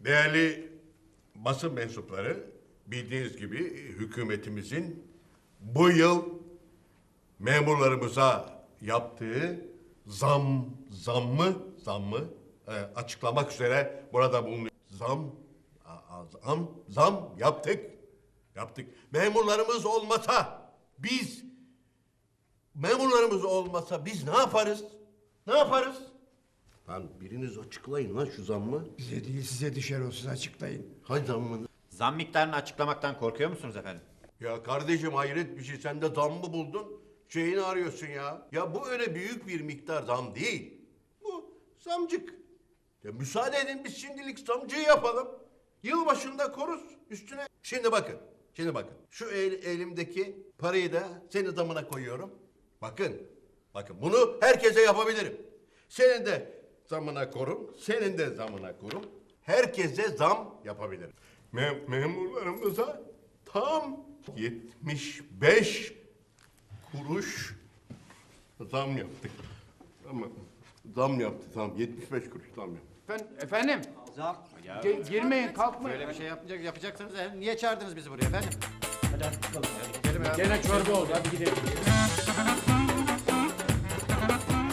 Değerli basın mensupları, bildiğiniz gibi hükümetimizin bu yıl memurlarımıza yaptığı zam, zammı, zammı e, açıklamak üzere burada bulunuyor. Zam, a- a- zam, zam yaptık. Yaptık. Memurlarımız olmasa biz, memurlarımız olmasa biz ne yaparız? Ne yaparız? Lan biriniz açıklayın lan şu zammı. Bize değil size düşer olsun açıklayın. Hay zammını. Zam miktarını açıklamaktan korkuyor musunuz efendim? Ya kardeşim hayret bir şey. Sen de zam mı buldun? Şeyini arıyorsun ya. Ya bu öyle büyük bir miktar zam değil. Bu zamcık. Ya müsaade edin biz şimdilik zamcıyı yapalım. Yılbaşında koruz üstüne. Şimdi bakın. Şimdi bakın. Şu el- elimdeki parayı da senin zamına koyuyorum. Bakın. Bakın bunu herkese yapabilirim. Senin de zamına korum. Senin de zamına korum. Herkese zam yapabilirim. Me- memurlarımıza tam 75 kuruş zam yaptık. Tamam. Zam yaptı tamam 75 kuruş zam yaptı. Efendim, efendim Zam. ge- girmeyin kalkmayın. Böyle bir şey yapmayacak, yapacaksanız e, niye çağırdınız bizi buraya efendim? Gene çorba oldu hadi gidelim.